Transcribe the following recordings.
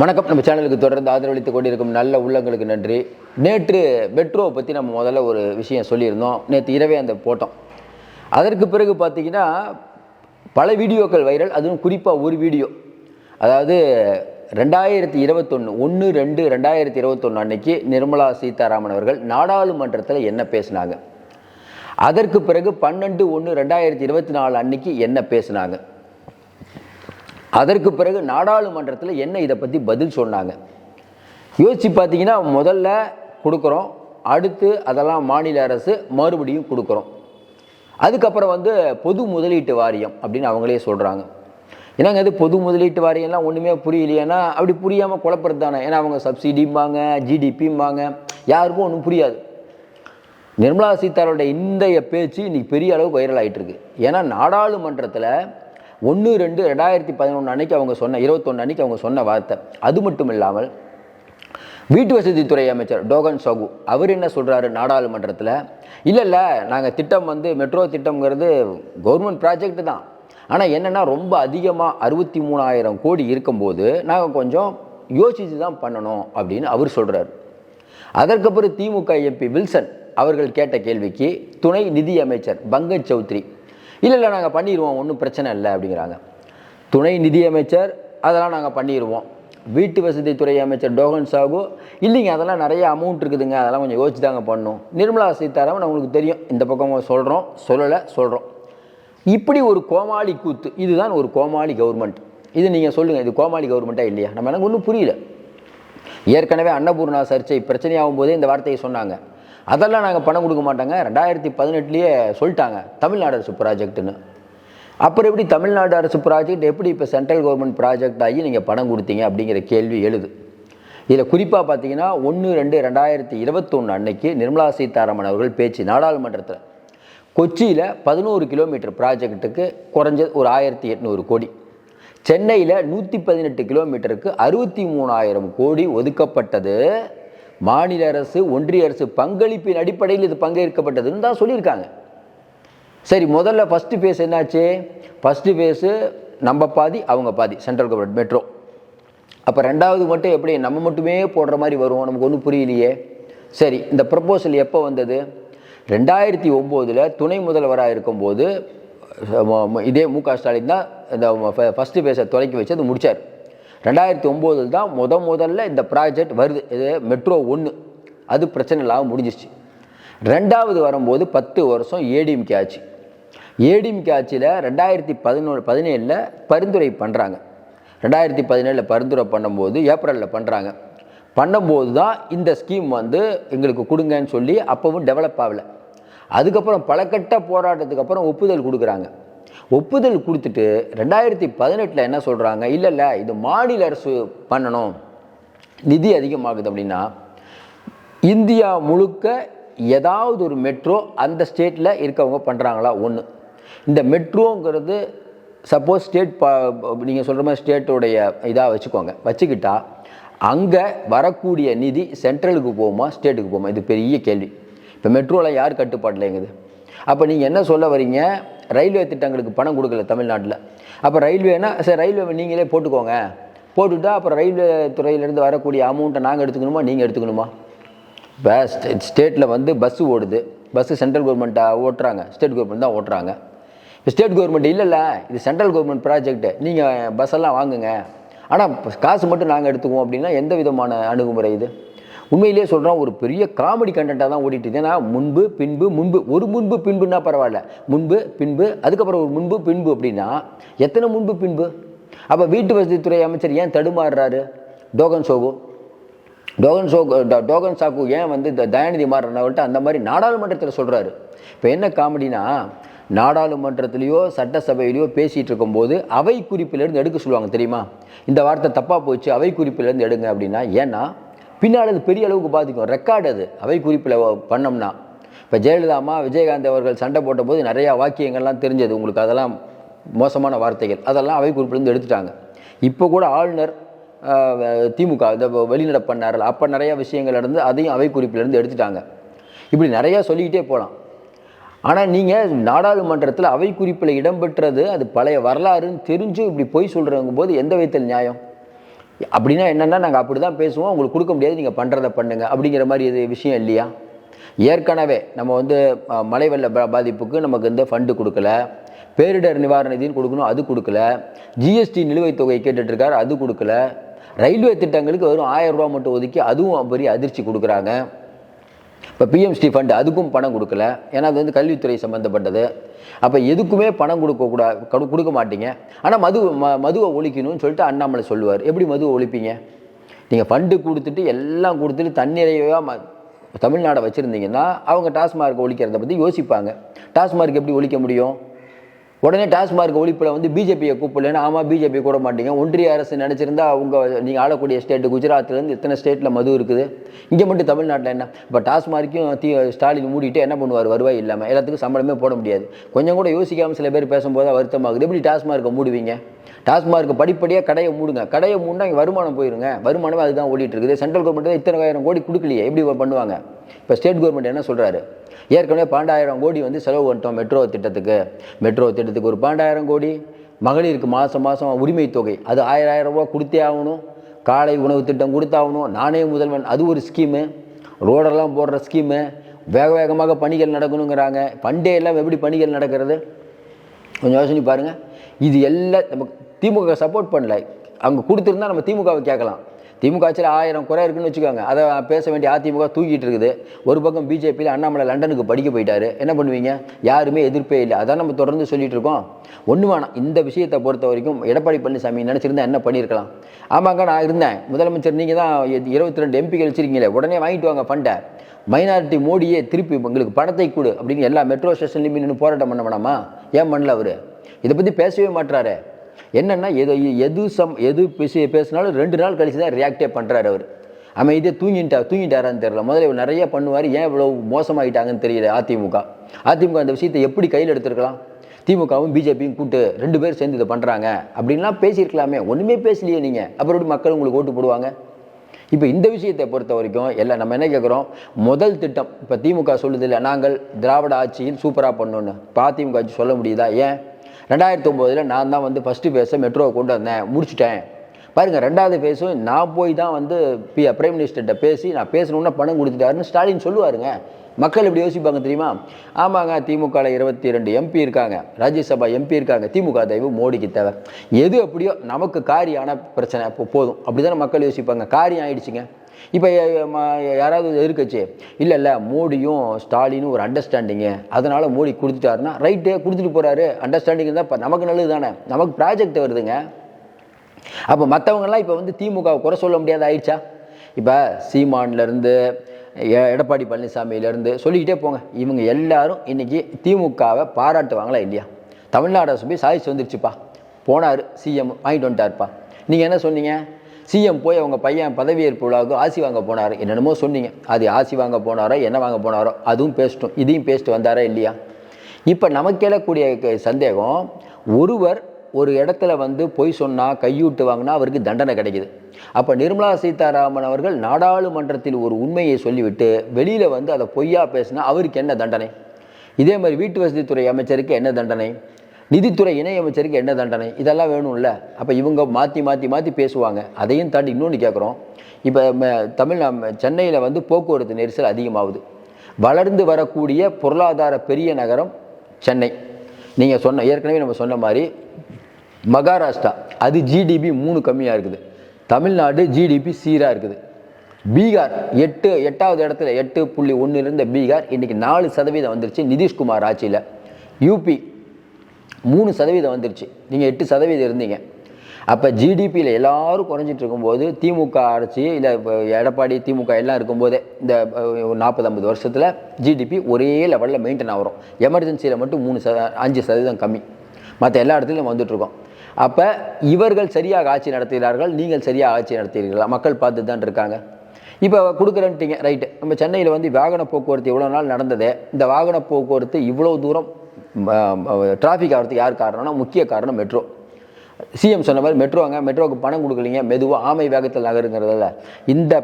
வணக்கம். நம்ம சேனலுக்கு தொடர்ந்து ஆதரவளித்துக் கொண்டிருக்கும் நல்ல உள்ளங்களுக்கு நன்றி. நேற்று மெட்ரோவை பற்றி நம்ம முதல்ல ஒரு விஷயம் சொல்லியிருந்தோம். நேற்று இரவே அந்த போட்டோம். அதற்கு பிறகு பார்த்தீங்கன்னா பல வீடியோக்கள் வைரல். அதுவும் குறிப்பாக ஒரு வீடியோ. அதாவது ரெண்டாயிரத்தி இருபத்தொன்று ஒன்று ரெண்டு ரெண்டாயிரத்தி இருபத்தொன்று அன்னைக்கு நிர்மலா சீதாராமன் அவர்கள் நாடாளுமன்றத்தில் என்ன பேசினாங்க? அதற்கு பிறகு பன்னெண்டு ஒன்று ரெண்டாயிரத்தி இருபத்தி நாலு அன்னைக்கு என்ன பேசினாங்க? அதற்கு பிறகு நாடாளுமன்றத்தில் என்ன இதை பற்றி பதில் சொன்னாங்க. யோசிச்சு பார்த்தீங்கன்னா முதல்ல கொடுக்குறோம் அடுத்து அதெல்லாம் மாநில அரசு மறுபடியும் கொடுக்குறோம். அதுக்கப்புறம் வந்து பொது முதலீட்டு வாரியம் அப்படின்னு அவங்களே சொல்கிறாங்க ஏன்னாங்க இது பொது முதலீட்டு வாரியம்லாம் ஒன்றுமே புரியலையேன்னா அப்படி புரியாமல் குழப்பறது தானே. ஏன்னா அவங்க சப்சிடிம்பாங்க ஜிடிபிம்பாங்க யாருக்கும் ஒன்றும் புரியாது. நிர்மலா சீதாரோட இந்த பேச்சு இன்னைக்கு பெரிய அளவு வைரல் ஆகிட்டுருக்கு ஏன்னா நாடாளுமன்றத்தில் ஒன்று ரெண்டு ரெண்டாயிரத்தி பதினொன்று அன்னைக்கு அவங்க சொன்ன இருபத்தொன்று அன்னைக்கு அவங்க சொன்ன வார்த்தை. அது மட்டும் இல்லாமல் வீட்டு வசதித்துறை அமைச்சர் டோகன் சகு அவர் என்ன சொல்கிறாரு நாடாளுமன்றத்தில்? இல்லை இல்லை நாங்கள் திட்டம் வந்து மெட்ரோ திட்டம்ங்கிறது கவர்மெண்ட் ப்ராஜெக்ட் தான். ஆனால் என்னென்னா ரொம்ப அதிகமாக அறுபத்தி மூணாயிரம் கோடி இருக்கும்போது நாங்கள் கொஞ்சம் யோசித்து தான் பண்ணணும் அப்படின்னு அவர் சொல்கிறார் அதற்கப்புறம் திமுக எம்பி வில்சன் அவர்கள் கேட்ட கேள்விக்கு துணை நிதி அமைச்சர் பங்கஜ் சௌத்ரி இல்லை இல்லை நாங்கள் பண்ணிடுவோம் ஒன்றும் பிரச்சனை இல்லை அப்படிங்கிறாங்க. துணை நிதியமைச்சர் அதெல்லாம் நாங்கள் பண்ணிடுவோம் வீட்டு வசதித்துறை அமைச்சர் டோகன் சாகு இல்லைங்க அதெல்லாம் நிறைய அமௌண்ட் இருக்குதுங்க அதெல்லாம் கொஞ்சம் யோசிச்சு தாங்க பண்ணணும். நிர்மலா சீதாராமன் உங்களுக்கு தெரியும் இந்த பக்கம் சொல்கிறோம் சொல்லலை சொல்கிறோம் இப்படி ஒரு கோமாளி கூத்து இதுதான் ஒரு கோமாளி கவர்மெண்ட் இது நீங்கள் சொல்லுங்கள் இது கோமாளி கவர்மெண்ட்டாக இல்லையா? நம்ம எனக்கு ஒன்றும் புரியல. ஏற்கனவே அன்னபூர்ணா சர்ச்சை பிரச்சனையாகும் போதே இந்த வார்த்தையை சொன்னாங்க. அதெல்லாம் நாங்கள் பணம் கொடுக்க மாட்டாங்க. ரெண்டாயிரத்தி பதினெட்டுலேயே சொல்லிட்டாங்க தமிழ்நாடு அரசு ப்ராஜெக்ட்டுன்னு அப்புறம் எப்படி தமிழ்நாடு அரசு ப்ராஜெக்ட் எப்படி இப்போ சென்ட்ரல் கவர்மெண்ட் ப்ராஜெக்ட் ஆகி நீங்கள் பணம் கொடுத்தீங்க அப்படிங்கிற கேள்வி எழுது. இதில் குறிப்பாக பார்த்தீங்கன்னா ஒன்று ரெண்டு ரெண்டாயிரத்தி இருபத்தொன்று அன்னைக்கு நிர்மலா சீதாராமன் அவர்கள் பேச்சு நாடாளுமன்றத்தில் கொச்சியில் பதினோரு கிலோமீட்டர் ப்ராஜெக்ட்டுக்கு குறைஞ்சது ஒரு ஆயிரத்தி எட்நூறு கோடி. சென்னையில் நூற்றி பதினெட்டு கிலோமீட்டருக்கு அறுபத்தி மூணாயிரம் கோடி ஒதுக்கப்பட்டது. மாநில அரசு ஒன்றிய அரசு பங்களிப்பின் அடிப்படையில் இது பங்கேற்கப்பட்டதுன்னு தான் சொல்லியிருக்காங்க. சரி முதல்ல ஃபஸ்ட்டு ஃபேஸ் என்னாச்சு? ஃபஸ்ட்டு ஃபேஸு நம்ம பாதி அவங்க பாதி சென்ட்ரல் கவர்மெண்ட் மெட்ரோ அப்போ ரெண்டாவது மட்டும் எப்படி? நம்ம மட்டுமே போடுற மாதிரி வரும் நமக்கு ஒன்றும் புரியலையே. சரி இந்த ப்ரப்போசல் எப்போ வந்தது? ரெண்டாயிரத்தி ஒம்போதில் துணை முதல்வராக இருக்கும்போது இதே மு க ஸ்டாலின் தான் இந்த ஃபஸ்ட்டு ஃபேஸை தொலைக்கி வச்சு அது முடித்தார் ரெண்டாயிரத்தி ஒம்போதில் தான் முத முதல்ல இந்த ப்ராஜெக்ட் வருது. இது மெட்ரோ ஒன்று. அது பிரச்சனை இல்லாமல் முடிஞ்சிச்சு ரெண்டாவது வரும்போது பத்து வருஷம் ஏடிஎம்கே ஆச்சு. ஏடிஎம்கே ஆட்சியில் ரெண்டாயிரத்தி பதினொன்று பதினேழில் பரிந்துரை பண்ணுறாங்க ரெண்டாயிரத்தி பதினேழில் பரிந்துரை பண்ணும்போது ஏப்ரலில் பண்ணுறாங்க பண்ணும்போது தான் இந்த ஸ்கீம் வந்து எங்களுக்கு கொடுங்கன்னு சொல்லி அப்போவும் டெவலப் ஆகலை. அதுக்கப்புறம் பல கட்ட போராட்டத்துக்கு அப்புறம் ஒப்புதல் கொடுக்குறாங்க. ஒப்புதல் கொடுத்துட்டு ரெண்டாயிரத்தி பதினெட்டில் என்ன சொல்கிறாங்க இல்லை இல்லை இது மாநில அரசு பண்ணணும். நிதி அதிகமாகுது அப்படின்னா இந்தியா முழுக்க ஏதாவது ஒரு மெட்ரோ அந்த ஸ்டேட்டில் இருக்கவங்க பண்ணுறாங்களா ஒன்று இந்த மெட்ரோங்கிறது சப்போஸ் ஸ்டேட் பா நீங்கள் சொல்கிற மாதிரி ஸ்டேட்டோடைய இதாக வச்சுக்கோங்க. வச்சுக்கிட்டா அங்கே வரக்கூடிய நிதி சென்ட்ரலுக்கு போகுமா? ஸ்டேட்டுக்கு போகுமா? இது பெரிய கேள்வி. இப்போ மெட்ரோவில் யார் கட்டுப்பாட்டில் எங்குது அப்போ நீங்கள் என்ன சொல்ல வரீங்க? ரயில்வே திட்டங்களுக்கு பணம் கொடுக்கல தமிழ்நாட்டில். அப்போ ரயில்வேனா சரி ரயில்வே நீங்களே போட்டுக்கோங்க. போட்டுட்டா அப்புறம் ரயில்வே துறையிலேருந்து வரக்கூடிய அமௌண்ட்டை நாங்கள் எடுத்துக்கணுமா? நீங்கள் எடுத்துக்கணுமா? இப்போ ஸ்டேட்டில் வந்து பஸ்ஸு ஓடுது. பஸ்ஸு சென்ட்ரல் கவர்மெண்ட்டாக ஓட்டுறாங்க. ஸ்டேட் கவர்மெண்ட் தான் ஓட்டுறாங்க. இப்போ ஸ்டேட் கவர்மெண்ட் இல்லைல்ல. இது சென்ட்ரல் கவர்மெண்ட் ப்ராஜெக்ட் நீங்கள் பஸ்ஸெல்லாம் வாங்குங்க. ஆனால் காசு மட்டும் நாங்கள் எடுத்துக்குவோம் அப்படின்னா எந்த விதமான அணுகுமுறை இது? உண்மையிலேயே சொல்கிறோம் ஒரு பெரிய காமெடி கண்டென்ட்டாக தான் ஓடிட்டு ஏன்னா முன்பு பின்பு முன்பு ஒரு முன்பு பின்புன்னா பரவாயில்ல. முன்பு பின்பு அதுக்கப்புறம் ஒரு முன்பு பின்பு அப்படின்னா எத்தனை முன்பு பின்பு? அப்போ வீட்டு வசதித்துறை அமைச்சர் ஏன் தடுமாறுறாரு? டோகன் சோகு. டோகன் சோ டோகன் சாக்கு ஏன் வந்து இந்த தயாநிதி மாறனவர்கிட்ட அந்த மாதிரி நாடாளுமன்றத்தில் சொல்கிறாரு இப்போ என்ன காமெடினா நாடாளுமன்றத்திலேயோ சட்டசபையிலையோ பேசிகிட்டு இருக்கும்போது அவை குறிப்பிலேருந்து எடுக்க சொல்லுவாங்க தெரியுமா? இந்த வார்த்தை தப்பாக போச்சு அவை குறிப்பிலேருந்து எடுங்க அப்படின்னா ஏன்னா பின்னால் அது பெரிய அளவுக்கு பாதிக்கும். ரெக்கார்டு அது. அவை குறிப்பில் பண்ணோம்னா. இப்போ ஜெயலலிதா அம்மா விஜயகாந்த் அவர்கள் சண்டை போட்டபோது நிறையா வாக்கியங்கள்லாம் தெரிஞ்சது. உங்களுக்கு அதெல்லாம் மோசமான வார்த்தைகள். அதெல்லாம் அவை குறிப்பிலேருந்து எடுத்துட்டாங்க. இப்போ கூட ஆளுநர் திமுக இந்த வெளிநடப்பு பண்ணார்கள் அப்போ நிறையா விஷயங்கள் நடந்து அதையும் அவை குறிப்பிலேருந்து எடுத்துட்டாங்க. இப்படி நிறையா சொல்லிக்கிட்டே போகலாம். ஆனால் நீங்கள் நாடாளுமன்றத்தில் அவை குறிப்பில் இடம்பெற்றது அது பழைய வரலாறுன்னு தெரிஞ்சு இப்படி பொய் சொல்கிறவங்க போது எந்த விதத்தில் நியாயம்? அப்படின்னா என்னென்னா நாங்கள் அப்படி தான் பேசுவோம். உங்களுக்கு கொடுக்க முடியாது. நீங்கள் பண்ணுறத பண்ணுங்க. அப்படிங்கிற மாதிரி இது விஷயம் இல்லையா? ஏற்கனவே நம்ம வந்து மழை வெள்ள பாதிப்புக்கு நமக்கு இந்த ஃபண்டு கொடுக்கல. பேரிடர் நிவாரண நிதின்னு கொடுக்கணும். அது கொடுக்கல. ஜிஎஸ்டி நிலுவைத் தொகை கேட்டுட்ருக்காரு. அது கொடுக்கல. ரயில்வே திட்டங்களுக்கு வெறும் ஆயிரம் ரூபா மட்டும் ஒதுக்கி அதுவும் பெரிய அதிர்ச்சி கொடுக்குறாங்க. இப்போ பிஎம்ஸ்டி ஃபண்டு அதுக்கும் பணம் கொடுக்கல. ஏன்னா அது வந்து கல்வித்துறை சம்மந்தப்பட்டது அப்போ எதுக்குமே பணம் கொடுக்கக்கூடாது கொடுக்க மாட்டீங்க. ஆனால் மது ம மதுவை ஒழிக்கணும்னு சொல்லிட்டு அண்ணாமலை சொல்லுவார். எப்படி மதுவை ஒழிப்பீங்க? நீங்கள் ஃபண்டு கொடுத்துட்டு எல்லாம் கொடுத்துட்டு தன்னிறைவாக ம தமிழ்நாடை வச்சுருந்தீங்கன்னா அவங்க டாஸ்மார்க் ஒழிக்கிறத பற்றி யோசிப்பாங்க. டாஸ்மார்க் எப்படி ஒழிக்க முடியும்? உடனே டாஸ்மார்க் ஒழிப்பில் வந்து பிஜேபியை கூப்பிடலன்னு ஆமாம் பிஜேபி கூட மாட்டீங்க. ஒன்றிய அரசு நினச்சிருந்தா அவங்க நீங்கள் ஆளக்கூடிய ஸ்டேட்டு குஜராத்லேருந்து இத்தனை ஸ்டேட்டில் மது இருக்குது? இங்கே மட்டும் தமிழ்நாட்டில் என்ன? இப்போ டாஸ்மார்க்கையும் தீ ஸ்டாலின் மூடிட்டு என்ன பண்ணுவார்? வருவாய் இல்லாமல் எல்லாத்துக்கும் சம்பளமே போட முடியாது. கொஞ்சம் கூட யோசிக்காமல் சில பேர் பேசும்போது தான் வருத்தமாகுது. எப்படி டாஸ்மார்க்கை மூடுவீங்க? டாஸ்மார்க் படிப்படியாக கடையை மூடுங்க. கடையை மூடினா இங்கே வருமானம் போயிருங்க. வருமானமே அதுதான் ஓடிட்டு இருக்குது. சென்ட்ரல் கவர்மெண்ட் இத்தனை ஆயிரம் கோடி கொடுக்கலையே. எப்படி பண்ணுவாங்க? இப்போ ஸ்டேட் கவர்மெண்ட் என்ன சொல்கிறாரு ஏற்கனவே பன்னெண்டாயிரம் கோடி வந்து செலவு பண்ணிட்டோம் மெட்ரோ திட்டத்துக்கு. மெட்ரோ திட்டத்துக்கு ஒரு பன்னெண்டாயிரம் கோடி. மகளிருக்கு மாதம் மாதம் உரிமை தொகை. அது ஆயிரம் ஆயிரம் ரூபா கொடுத்தே ஆகணும். காலை உணவு திட்டம் கொடுத்தாகணும். நானே முதல்வன். அது ஒரு ஸ்கீமு ரோடெல்லாம் போடுற ஸ்கீமு வேக வேகமாக பணிகள் நடக்கணுங்கிறாங்க. பண்டே எல்லாம் எப்படி பணிகள் நடக்கிறது? கொஞ்சம் யோசனை பாருங்கள் இது எல்லாம் நம்ம திமுக சப்போர்ட் பண்ணல. அவங்க கொடுத்துருந்தா நம்ம திமுகவை கேட்கலாம். திமுக ஆட்சியில் ஆயிரம் குறை இருக்குன்னு வச்சுக்கோங்க. அதை பேச வேண்டிய அதிமுக தூக்கிட்டு இருக்குது. ஒரு பக்கம் பிஜேபியில் அண்ணாமலை லண்டனுக்கு படிக்க போயிட்டாரு. என்ன பண்ணுவீங்க? யாருமே எதிர்ப்பே இல்லை. அதான் நம்ம தொடர்ந்து சொல்லிட்டு இருக்கோம். ஒன்று வேணாம் இந்த விஷயத்தை பொறுத்த வரைக்கும் எடப்பாடி பழனிசாமி நினச்சிருந்தா என்ன பண்ணியிருக்கலாம்? ஆமாங்க நான் இருந்தேன். முதலமைச்சர் நீங்கள் தான் இருபத்தி ரெண்டு எம்பிகள் வச்சிருக்கீங்களே. உடனே வாங்கிட்டு வாங்க ஃபண்டை மைனாரிட்டி மோடியே திருப்பி உங்களுக்கு பணத்தை கொடு அப்படின்னு எல்லா மெட்ரோ ஸ்டேஷன்லையுமே நின்று போராட்டம் பண்ண வேணாமா? ஏன் பண்ணல அவர்? இதை பற்றி பேசவே மாட்றாரு. என்னென்னா எது எது சம் எது பேசி பேசினாலும் ரெண்டு நாள் கழிச்சு தான் ரியாக்டே பண்ணுறாரு அவர். அமைதியே தூங்கிட்டா தூங்கிட்டாரான்னு தெரியல. முதல்ல இவர் நிறைய பண்ணுவார். ஏன் இவ்வளோ மோசமாகிட்டாங்கன்னு தெரியல அதிமுக. அதிமுக அந்த விஷயத்தை எப்படி கையில் எடுத்துருக்கலாம்? திமுகவும் பிஜேபியும் கூட்டு ரெண்டு பேர் சேர்ந்து இதை பண்ணுறாங்க அப்படின்லாம் பேசியிருக்கலாமே. ஒன்றுமே பேசலையே நீங்கள் அப்புறம் எப்படி மக்கள் உங்களுக்கு ஓட்டு போடுவாங்க? இப்போ இந்த விஷயத்தை பொறுத்த வரைக்கும் எல்லாம் நம்ம என்ன கேட்குறோம் முதல் திட்டம். இப்போ திமுக சொல்லுது இல்லை நாங்கள் திராவிட ஆட்சியில் சூப்பராக பண்ணோன்னு இப்போ அதிமுக ஆட்சி சொல்ல முடியுதா? ஏன்? ரெண்டாயிரத்தி ஒம்போதில் நான் தான் வந்து ஃபஸ்ட்டு ஃபேஸை மெட்ரோவை கொண்டு வந்தேன். முடிச்சுட்டேன். பாருங்கள் ரெண்டாவது ஃபேஸும் நான் போய் தான் வந்து பி பிரைம் மினிஸ்டர்கிட்ட பேசி நான் பேசணுன்னா பணம் கொடுத்துட்டாருன்னு ஸ்டாலின் சொல்லுவாருங்க. மக்கள் இப்படி யோசிப்பாங்க தெரியுமா? ஆமாங்க திமுகவில் இருபத்தி ரெண்டு எம்பி இருக்காங்க. ராஜ்யசபா எம்பி இருக்காங்க. திமுக தயவு மோடிக்கு தேவை. எது எப்படியோ நமக்கு காரியான பிரச்சனை இப்போ போதும். அப்படி தானே மக்கள் யோசிப்பாங்க. காரியம் ஆயிடுச்சுங்க. இப்போ யாராவது எதிர்க்கட்சி இல்லை இல்லை மோடியும் ஸ்டாலினும் ஒரு அண்டர்ஸ்டாண்டிங்கு அதனால் மோடி கொடுத்துட்டாருன்னா ரைட்டு கொடுத்துட்டு போகிறாரு அண்டர்ஸ்டாண்டிங் தான் இப்போ நமக்கு நல்லது தானே. நமக்கு ப்ராஜெக்ட் வருதுங்க. அப்போ மற்றவங்கெல்லாம் இப்போ வந்து திமுகவை குறை சொல்ல முடியாத ஆயிடுச்சா? இப்போ சீமான்லேருந்து எடப்பாடி பழனிசாமியிலேருந்து சொல்லிக்கிட்டே போங்க. இவங்க எல்லாரும் இன்றைக்கி திமுகவை பாராட்டுவாங்களா இல்லையா? தமிழ்நாடு அரசு போய் சாதிச்சு வந்துருச்சுப்பா. போனார் சிஎம் வாங்கிட்டு வந்துட்டார்ப்பா. நீங்கள் என்ன சொன்னீங்க? சிஎம் போய் அவங்க பையன் பதவியேற்பு விழாவுக்கு ஆசி வாங்க போனார். என்னென்னமோ சொன்னீங்க. அது ஆசி வாங்க போனாரோ என்ன வாங்க போனாரோ அதுவும் பேசிட்டோம். இதையும் பேசிட்டு வந்தாரா இல்லையா? இப்போ நமக்கு எழக்கூடிய சந்தேகம் ஒருவர் ஒரு இடத்துல வந்து பொய் சொன்னால் கையூட்டு வாங்கினா அவருக்கு தண்டனை கிடைக்குது. அப்போ நிர்மலா சீதாராமன் அவர்கள் நாடாளுமன்றத்தில் ஒரு உண்மையை சொல்லிவிட்டு வெளியில் வந்து அதை பொய்யா பேசினா அவருக்கு என்ன தண்டனை? இதே மாதிரி வீட்டு வசதித்துறை அமைச்சருக்கு என்ன தண்டனை? நிதித்துறை இணை அமைச்சருக்கு என்ன தண்டனை? இதெல்லாம் வேணும்ல. அப்போ இவங்க மாற்றி மாற்றி மாற்றி பேசுவாங்க. அதையும் தாண்டி இன்னொன்று கேட்குறோம் இப்போ தமிழ் சென்னையில் வந்து போக்குவரத்து நெரிசல் அதிகமாகுது. வளர்ந்து வரக்கூடிய பொருளாதார பெரிய நகரம் சென்னை. நீங்கள் சொன்ன ஏற்கனவே நம்ம சொன்ன மாதிரி மகாராஷ்டிரா. அது ஜிடிபி மூணு கம்மியாக இருக்குது. தமிழ்நாடு ஜிடிபி சீராக இருக்குது. பீகார் எட்டு எட்டாவது இடத்துல எட்டு புள்ளி ஒன்று இருந்த பீகார் இன்றைக்கி நாலு சதவீதம் வந்துருச்சு நிதிஷ்குமார் ஆட்சியில். யூபி மூணு சதவீதம் வந்துருச்சு. நீங்கள் எட்டு சதவீதம் இருந்தீங்க. அப்போ ஜிடிபியில் எல்லாரும் குறைஞ்சிட்டு இருக்கும்போது திமுக ஆட்சி இல்லை இப்போ எடப்பாடி திமுக எல்லாம் இருக்கும்போதே இந்த ஒரு நாற்பது ஐம்பது வருஷத்தில் ஜிடிபி ஒரே லெவலில் மெயின்டைன் ஆகிறோம். எமர்ஜென்சியில் மட்டும் மூணு சத அஞ்சு சதவீதம் கம்மி. மற்ற எல்லா இடத்துலையும் வந்துட்டுருக்கோம் அப்போ இவர்கள் சரியாக ஆட்சி நடத்துகிறார்கள் நீங்கள் சரியாக ஆட்சி நடத்துகிறீர்களா? மக்கள் பார்த்து தான் இருக்காங்க. இப்போ கொடுக்குறேன்ட்டீங்க ரைட்டு நம்ம சென்னையில் வந்து வாகன போக்குவரத்து இவ்வளோ நாள் நடந்ததே இந்த வாகன போக்குவரத்து இவ்வளோ தூரம் டிராஃபிக் ஆகிறதுக்கு யார் காரணம்னா முக்கிய காரணம் மெட்ரோ சிஎம் சொன்ன மாதிரி மெட்ரோங்க மெட்ரோவுக்கு பணம் கொடுக்கலீங்க மெதுவாக ஆமை வேகத்தில் நகருங்கிறதால. இந்த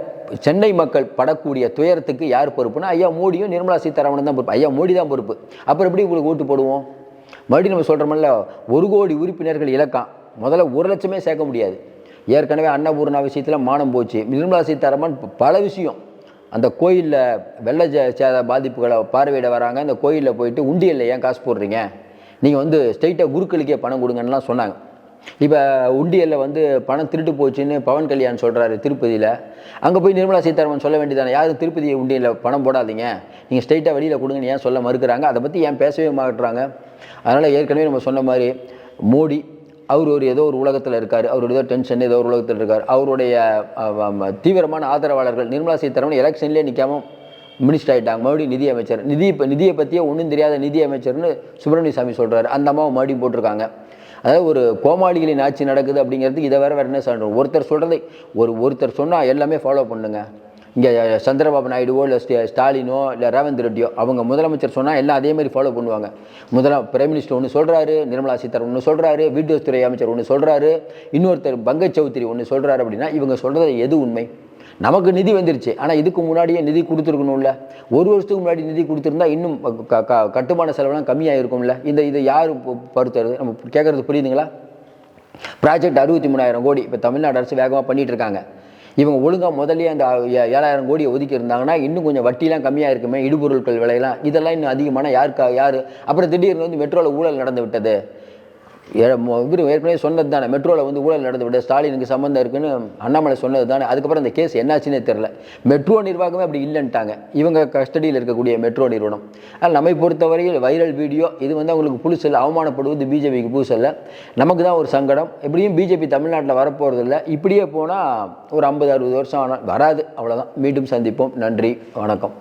சென்னை மக்கள் படக்கூடிய துயரத்துக்கு யார் பொறுப்புனா ஐயா மோடியும் நிர்மலா சீதாராமன் தான் பொறுப்பு. ஐயா மோடி தான் பொறுப்பு. அப்புறம் எப்படி உங்களுக்கு ஓட்டு போடுவோம்? மறுபடியும் நம்ம சொல்கிறோம்ல ஒரு கோடி உறுப்பினர்கள் இலக்கம் முதல்ல ஒரு லட்சமே சேர்க்க முடியாது. ஏற்கனவே அன்னபூர்ணா விஷயத்தில் மானம் போச்சு. நிர்மலா சீதாராமன் பல விஷயம். அந்த கோயிலில் வெள்ள சேத பாதிப்புகளை பார்வையிட வராங்க. அந்த கோயிலில் போயிட்டு உண்டியலில் ஏன் காசு போடுறீங்க? நீங்கள் வந்து ஸ்ட்ரெயிட்டாக குருக்களுக்கே பணம் கொடுங்கன்னுலாம் சொன்னாங்க. இப்போ உண்டியலில் வந்து பணம் திருட்டு போச்சுன்னு பவன் கல்யாண் சொல்கிறாரு திருப்பதியில். அங்கே போய் நிர்மலா சீதாராமன் சொல்ல வேண்டியதானே யாரும் திருப்பதி உண்டியலில் பணம் போடாதீங்க. நீங்கள் ஸ்ட்ரெயிட்டாக வெளியில் கொடுங்கன்னு ஏன் சொல்ல மறுக்கிறாங்க? அதை பற்றி ஏன் பேசவே மாட்டுறாங்க? அதனால் ஏற்கனவே நம்ம சொன்ன மாதிரி மோடி அவர் ஒரு ஏதோ ஒரு உலகத்தில் இருக்கார். அவர் ஏதோ டென்ஷன் ஏதோ ஒரு உலகத்தில் இருக்கார். அவருடைய தீவிரமான ஆதரவாளர்கள் நிர்மலா சீதாராமன் எலெக்ஷன்லேயே நிற்காம மினிஸ்டர் ஆகிட்டாங்க மறுபடியும் நிதி அமைச்சர். நிதி இப்போ நிதியை பற்றியே ஒன்றும் தெரியாத நிதி அமைச்சர்னு சுப்பிரமணிய சாமி சொல்கிறாரு அந்த அம்மாவை மறுபடியும் போட்டிருக்காங்க. அதாவது ஒரு கோமாளிகளின் ஆட்சி நடக்குது அப்படிங்கிறதுக்கு இதை வேறு வேறு என்ன சொல்கிறோம் ஒருத்தர் சொல்கிறது ஒரு ஒருத்தர் சொன்னால் எல்லாமே ஃபாலோ பண்ணுங்கள் இங்கே சந்திரபாபு நாயுடுவோ இல்லை ஸ்டே- ஸ்டாலினோ இல்லை ரேவந்த் ரெட்டியோ அவங்க முதலமைச்சர் சொன்னால் எல்லாம் அதே மாதிரி ஃபாலோ பண்ணுவாங்க. முதல பிரைம் மினிஸ்டர் ஒன்று சொல்கிறாரு நிர்மலா சீதாராமன் ஒன்று சொல்கிறாரு வீட்டு அமைச்சர் ஒன்று சொல்கிறாரு இன்னொருத்தர் பங்கஜ் சௌத்ரி ஒன்று சொல்கிறாரு அப்படின்னா இவங்க சொல்கிறது எது உண்மை? நமக்கு நிதி வந்துருச்சு. ஆனால் இதுக்கு முன்னாடியே நிதி கொடுத்துருக்கணும்ல. ஒரு வருஷத்துக்கு முன்னாடி நிதி கொடுத்துருந்தா இன்னும் க- கட்டுமான செலவுலாம் கம்மியாக இருக்கும்ல இந்த இதை யார் பருத்துறது நம்ம கேட்குறது புரியுதுங்களா? ப்ராஜெக்ட் அறுபத்தி மூணாயிரம் கோடி. இப்போ தமிழ்நாடு அரசு வேகமாக பண்ணிகிட்டு இருக்காங்க. இவங்க ஒழுங்காக முதல்ல அந்த ஏழாயிரம் கோடியை ஒதுக்கி இருந்தாங்கன்னா இன்னும் கொஞ்சம் வட்டிலாம் கம்மியாக இருக்குமே இடுபொருட்கள் விலையெல்லாம் இதெல்லாம் இன்னும் அதிகமான யாருக்கா யார்? அப்புறம் திடீர்னு வந்து மெட்ரோவில் ஊழல் நடந்து விட்டது. இவர் ஏற்கனவே சொன்னது தானே மெட்ரோவில் வந்து ஊழல் நடந்து விட ஸ்டாலினுக்கு சம்மந்தம் இருக்குன்னு அண்ணாமலை சொன்னது தானே அதுக்கப்புறம் அந்த கேஸ் என்னாச்சுன்னே தெரில மெட்ரோ நிர்வாகமே அப்படி இல்லைன்ட்டாங்க. இவங்க கஸ்டடியில் இருக்கக்கூடிய மெட்ரோ நிறுவனம். ஆனால் நம்மை பொறுத்தவரையில் வைரல் வீடியோ இது வந்து அவங்களுக்கு புதுசில் அவமானப்படுவது பிஜேபிக்கு புதுசில் நமக்கு தான் ஒரு சங்கடம். எப்படியும் பிஜேபி தமிழ்நாட்டில் வரப்போகிறது இல்லை இப்படியே போனால் ஒரு ஐம்பது அறுபது வருஷம் ஆனால் வராது. அவ்வளோதான் மீண்டும் சந்திப்போம். நன்றி. வணக்கம்.